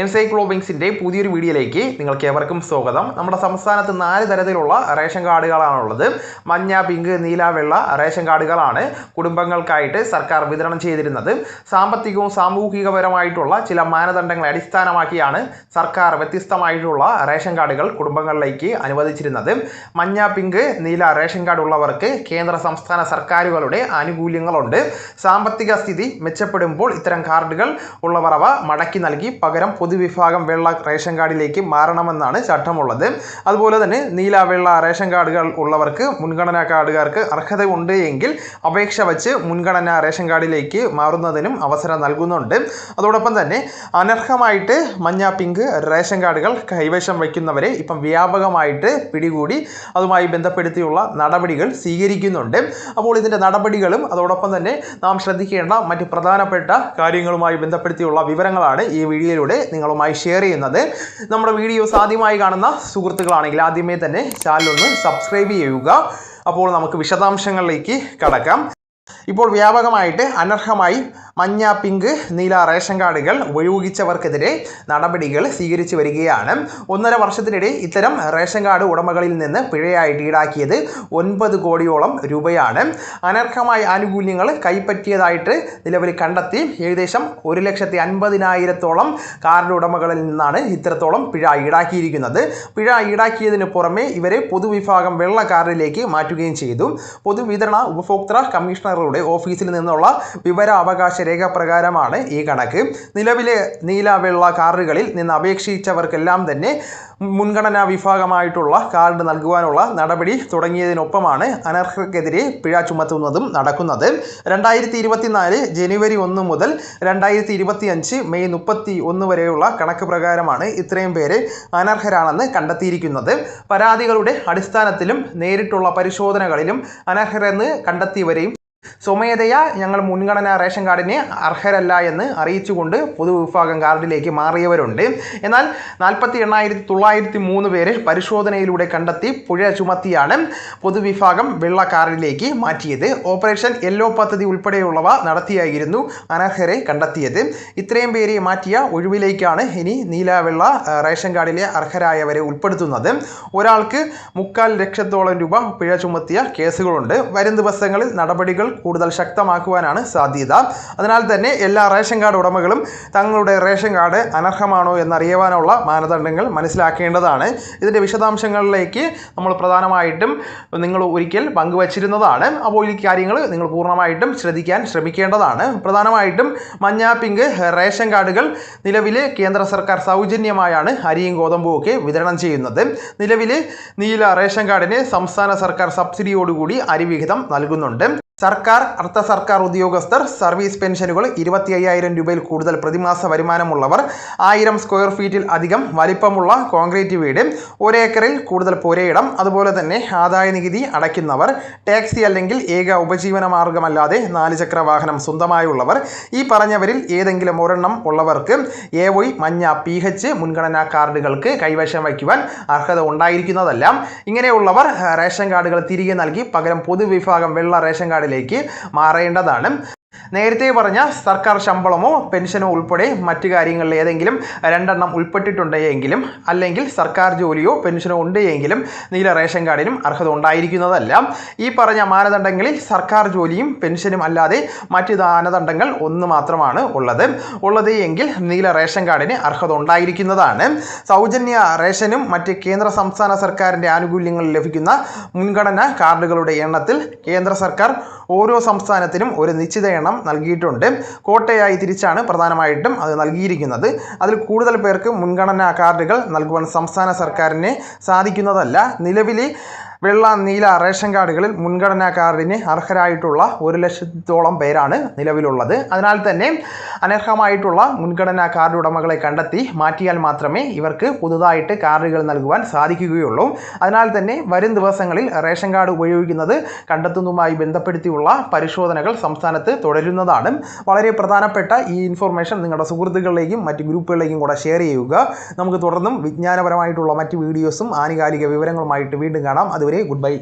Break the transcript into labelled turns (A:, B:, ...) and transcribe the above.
A: എൻസൈക്ലോബിങ്സിന്റെ പുതിയൊരു വീഡിയോയിലേക്ക് നിങ്ങൾക്ക് ഏവർക്കും സ്വാഗതം. നമ്മുടെ സംസ്ഥാനത്ത് നാല് തരത്തിലുള്ള റേഷൻ കാർഡുകളാണുള്ളത് മഞ്ഞ പിങ്ക് നീല വെള്ള റേഷൻ കാർഡുകളാണ് കുടുംബങ്ങൾക്കായിട്ട് സർക്കാർ വിതരണം ചെയ്തിരുന്നത്. സാമ്പത്തികവും സാമൂഹികപരമായിട്ടുള്ള ചില മാനദണ്ഡങ്ങളെ അടിസ്ഥാനമാക്കിയാണ് സർക്കാർ വ്യത്യസ്തമായിട്ടുള്ള റേഷൻ കാർഡുകൾ കുടുംബങ്ങളിലേക്ക് അനുവദിച്ചിരുന്നത്. മഞ്ഞ പിങ്ക് നീല റേഷൻ കാർഡ് ഉള്ളവർക്ക് കേന്ദ്ര സംസ്ഥാന സർക്കാരുകളുടെ ആനുകൂല്യങ്ങളുണ്ട്. സാമ്പത്തിക സ്ഥിതി മെച്ചപ്പെടുമ്പോൾ ഇത്തരം കാർഡുകൾ ഉള്ളവർ അവ മടക്കി നൽകി പകരം പൊതുവിഭാഗം വെള്ള റേഷൻ കാർഡിലേക്ക് മാറണമെന്നാണ് ചട്ടമുള്ളത്. അതുപോലെ തന്നെ നീല വെള്ള റേഷൻ കാർഡുകൾ ഉള്ളവർക്ക് മുൻഗണനാ കാർഡുകാർക്ക് അർഹത ഉണ്ട് എങ്കിൽ അപേക്ഷ വച്ച് മുൻഗണനാ റേഷൻ കാർഡിലേക്ക് മാറുന്നതിനും അവസരം നൽകുന്നുണ്ട്. അതോടൊപ്പം തന്നെ അനർഹമായിട്ട് മഞ്ഞ പിങ്ക് റേഷൻ കാർഡുകൾ കൈവശം വയ്ക്കുന്നവരെ ഇപ്പം വ്യാപകമായിട്ട് പിടികൂടി അതുമായി ബന്ധപ്പെടുത്തിയുള്ള നടപടികൾ സ്വീകരിക്കുന്നുണ്ട്. അപ്പോൾ ഇതിന്റെ നടപടികളും അതോടൊപ്പം തന്നെ നാം ശ്രദ്ധിക്കേണ്ട മറ്റ് പ്രധാനപ്പെട്ട കാര്യങ്ങളുമായി ബന്ധപ്പെടുത്തിയുള്ള വിവരങ്ങളാണ് ഈ വീഡിയോയിലൂടെ നിങ്ങളുമായി ഷെയർ ചെയ്യുന്നത്. നമ്മുടെ വീഡിയോസ് ആദ്യമായി കാണുന്ന സുഹൃത്തുക്കളാണെങ്കിൽ ആദ്യമേ തന്നെ ചാനലൊന്ന് സബ്സ്ക്രൈബ് ചെയ്യുക. അപ്പോൾ നമുക്ക് വിശദാംശങ്ങളിലേക്ക് കടക്കാം. ഇപ്പോൾ വ്യാപകമായിട്ട് അനർഹമായി മഞ്ഞ പിങ്ക് നീല റേഷൻ കാർഡുകൾ ഉപയോഗിച്ചവർക്കെതിരെ നടപടികൾ സ്വീകരിച്ചു വരികയാണ്. ഒന്നര വർഷത്തിനിടെ ഇത്തരം റേഷൻ കാർഡ് ഉടമകളിൽ നിന്ന് പിഴയായിട്ട് ഈടാക്കിയത് ഒൻപത് കോടിയോളം രൂപയാണ്. അനർഹമായ ആനുകൂല്യങ്ങൾ കൈപ്പറ്റിയതായിട്ട് നിലവിൽ കണ്ടെത്തി ഏകദേശം ഒരു ലക്ഷത്തി അൻപതിനായിരത്തോളം കാർഡ് ഉടമകളിൽ നിന്നാണ് ഇത്രത്തോളം പിഴ ഈടാക്കിയിരിക്കുന്നത്. പിഴ ഈടാക്കിയതിന് പുറമെ ഇവരെ പൊതുവിഭാഗം വെള്ള കാർഡിലേക്ക് മാറ്റുകയും ചെയ്തു. പൊതുവിതരണ ഉപഭോക്തൃ കമ്മീഷണറുടെ ഓഫീസിൽ നിന്നുള്ള വിവരാവകാശ രേഖ പ്രകാരമാണ് ഈ കണക്ക്. നിലവിലെ നീല വെള്ള കാർഡുകളിൽ നിന്ന് അപേക്ഷിച്ചവർക്കെല്ലാം തന്നെ മുൻഗണനാ വിഭാഗമായിട്ടുള്ള കാർഡ് നൽകുവാനുള്ള നടപടി തുടങ്ങിയതിനൊപ്പമാണ് അനർഹർക്കെതിരെ പിഴ ചുമത്തുന്നതും നടക്കുന്നത്. രണ്ടായിരത്തി ഇരുപത്തിനാല് ജനുവരി ഒന്ന് മുതൽ രണ്ടായിരത്തി ഇരുപത്തി അഞ്ച് മെയ് മുപ്പത്തി ഒന്ന് വരെയുള്ള കണക്ക് പ്രകാരമാണ് ഇത്രയും പേരെ അനർഹരാണെന്ന് കണ്ടെത്തിയിരിക്കുന്നത്. പരാതികളുടെ അടിസ്ഥാനത്തിലും നേരിട്ടുള്ള പരിശോധനകളിലും അനർഹരെന്ന് കണ്ടെത്തിയവരെയും സ്വമേധയാ ഞങ്ങൾ മുൻഗണന റേഷൻ കാർഡിനെ അർഹരല്ല എന്ന് അറിയിച്ചുകൊണ്ട് പൊതുവിഭാഗം കാർഡിലേക്ക് മാറിയവരുണ്ട്. എന്നാൽ നാൽപ്പത്തി എണ്ണായിരത്തി തൊള്ളായിരത്തി മൂന്ന് പേര് പരിശോധനയിലൂടെ കണ്ടെത്തി പുഴ ചുമത്തിയാണ് പൊതുവിഭാഗം വെള്ള കാർഡിലേക്ക് മാറ്റിയത്. ഓപ്പറേഷൻ യെല്ലോ പദ്ധതി ഉൾപ്പെടെയുള്ളവ നടത്തിയായിരുന്നു അനർഹരെ കണ്ടെത്തിയത്. ഇത്രയും പേരെ മാറ്റിയ ഒഴിവിലേക്കാണ് ഇനി നീല വെള്ള റേഷൻ കാർഡിലെ അർഹരായവരെ ഉൾപ്പെടുത്തുന്നത്. ഒരാൾക്ക് മുക്കാൽ ലക്ഷത്തോളം രൂപ പിഴ ചുമത്തിയ കേസുകളുണ്ട്. വരും ദിവസങ്ങളിൽ നടപടികൾ കൂടുതൽ ശക്തമാക്കുവാനാണ് സാധ്യത. അതിനാൽ തന്നെ എല്ലാ റേഷൻ കാർഡ് ഉടമകളും തങ്ങളുടെ റേഷൻ കാർഡ് അനർഹമാണോ എന്നറിയുവാനുള്ള മാനദണ്ഡങ്ങൾ മനസ്സിലാക്കേണ്ടതാണ്. ഇതിന്റെ വിശദാംശങ്ങളിലേക്ക് നമ്മൾ പ്രധാനമായിട്ടും നിങ്ങൾ ഒരിക്കൽ പങ്കുവച്ചിരുന്നതാണ്. അപ്പോൾ ഈ കാര്യങ്ങൾ നിങ്ങൾ പൂർണമായിട്ടും ശ്രദ്ധിക്കാൻ ശ്രമിക്കേണ്ടതാണ്. പ്രധാനമായിട്ടും മഞ്ഞ പിങ്ക് റേഷൻ കാർഡുകൾ നിലവിൽ കേന്ദ്ര സർക്കാർ സൗജന്യമായാണ് അരിയും ഗോതമ്പും ഒക്കെ വിതരണം ചെയ്യുന്നത്. നിലവിൽ നീല റേഷൻ കാർഡിന് സംസ്ഥാന സർക്കാർ സബ്സിഡിയോടുകൂടി അരി വിഹിതം നൽകുന്നുണ്ട്. സർക്കാർ അർദ്ധ സർക്കാർ ഉദ്യോഗസ്ഥർ സർവീസ് പെൻഷനുകൾ ഇരുപത്തി അയ്യായിരം രൂപയിൽ കൂടുതൽ പ്രതിമാസ വരുമാനമുള്ളവർ ആയിരം സ്ക്വയർ ഫീറ്റിൽ അധികം വലിപ്പമുള്ള കോൺക്രീറ്റ് വീട് ഒരേക്കറിൽ കൂടുതൽ പുരയിടം അതുപോലെ തന്നെ ആദായ നികുതി അടയ്ക്കുന്നവർ ടാക്സി അല്ലെങ്കിൽ ഏക ഉപജീവന മാർഗമല്ലാതെ നാല് ചക്ര വാഹനം സ്വന്തമായുള്ളവർ ഈ പറഞ്ഞവരിൽ ഏതെങ്കിലും ഒരെണ്ണം ഉള്ളവർക്ക് എ വൈ മഞ്ഞ പി എച്ച് മുൻഗണനാ കാർഡുകൾക്ക് കൈവശം വയ്ക്കുവാൻ അർഹത ഉണ്ടായിരിക്കുന്നതല്ല. ഇങ്ങനെയുള്ളവർ റേഷൻ കാർഡുകൾ തിരികെ നൽകി പകരം പൊതുവിഭാഗം വെള്ള റേഷൻ കാർഡിലേക്ക് മാറേണ്ടതാണ്. നേരത്തെ പറഞ്ഞ സർക്കാർ ശമ്പളമോ പെൻഷനോ ഉൾപ്പെടെ മറ്റു കാര്യങ്ങളിൽ ഏതെങ്കിലും രണ്ടെണ്ണം ഉൾപ്പെട്ടിട്ടുണ്ട് എങ്കിലും അല്ലെങ്കിൽ സർക്കാർ ജോലിയോ പെൻഷനോ ഉണ്ട് എങ്കിലും നീല റേഷൻ കാർഡിനും അർഹത ഉണ്ടായിരിക്കുന്നതല്ല. ഈ പറഞ്ഞ മാനദണ്ഡങ്ങളിൽ സർക്കാർ ജോലിയും പെൻഷനും അല്ലാതെ മറ്റു മാനദണ്ഡങ്ങൾ ഒന്ന് മാത്രമാണ് ഉള്ളത്. ഉള്ളത് എങ്കിൽ നീല റേഷൻ കാർഡിന് അർഹത ഉണ്ടായിരിക്കുന്നതാണ്. സൗജന്യ റേഷനും മറ്റ് കേന്ദ്ര സംസ്ഥാന സർക്കാരിന്റെ ആനുകൂല്യങ്ങൾ ലഭിക്കുന്ന മുൻഗണനാ കാർഡുകളുടെ എണ്ണത്തിൽ കേന്ദ്ര സർക്കാർ ഓരോ സംസ്ഥാനത്തിനും ഒരു നിശ്ചിത എണ്ണം നൽകിയിട്ടുണ്ട്. കോട്ടയായി തിരിച്ചാണ് പ്രധാനമായിട്ടും അത് നൽകിയിരിക്കുന്നത്. അതിൽ കൂടുതൽ പേർക്ക് മുൻഗണനാ കാർഡുകൾ നൽകുവാൻ സംസ്ഥാന സർക്കാരിന് സാധിക്കുന്നതല്ല. നിലവിൽ വെള്ള നീല റേഷൻ കാർഡുകളിൽ മുൻഗണനാ കാർഡിന് അർഹരായിട്ടുള്ള ഒരു ലക്ഷത്തോളം പേരാണ് നിലവിലുള്ളത്. അതിനാൽ തന്നെ അനർഹമായിട്ടുള്ള മുൻഗണനാ കാർഡ് ഉടമകളെ കണ്ടെത്തി മാറ്റിയാൽ മാത്രമേ ഇവർക്ക് പുതുതായിട്ട് കാർഡുകൾ നൽകുവാൻ സാധിക്കുകയുള്ളൂ. അതിനാൽ തന്നെ വരും ദിവസങ്ങളിൽ റേഷൻ കാർഡ് ഉപയോഗിക്കുന്നത് കണ്ടെത്തുന്നതുമായി ബന്ധപ്പെടുത്തിയുള്ള പരിശോധനകൾ സംസ്ഥാനത്ത് തുടരുന്നതാണ്. വളരെ പ്രധാനപ്പെട്ട ഈ ഇൻഫർമേഷൻ നിങ്ങളുടെ സുഹൃത്തുക്കളിലേക്കും മറ്റ് ഗ്രൂപ്പുകളിലേക്കും കൂടെ ഷെയർ ചെയ്യുക. നമുക്ക് തുടർന്നും വിജ്ഞാനപരമായിട്ടുള്ള മറ്റ് വീഡിയോസും ആനുകാലിക വിവരങ്ങളുമായിട്ട് വീണ്ടും കാണാം. അതുവരെ ஒரே குட் பை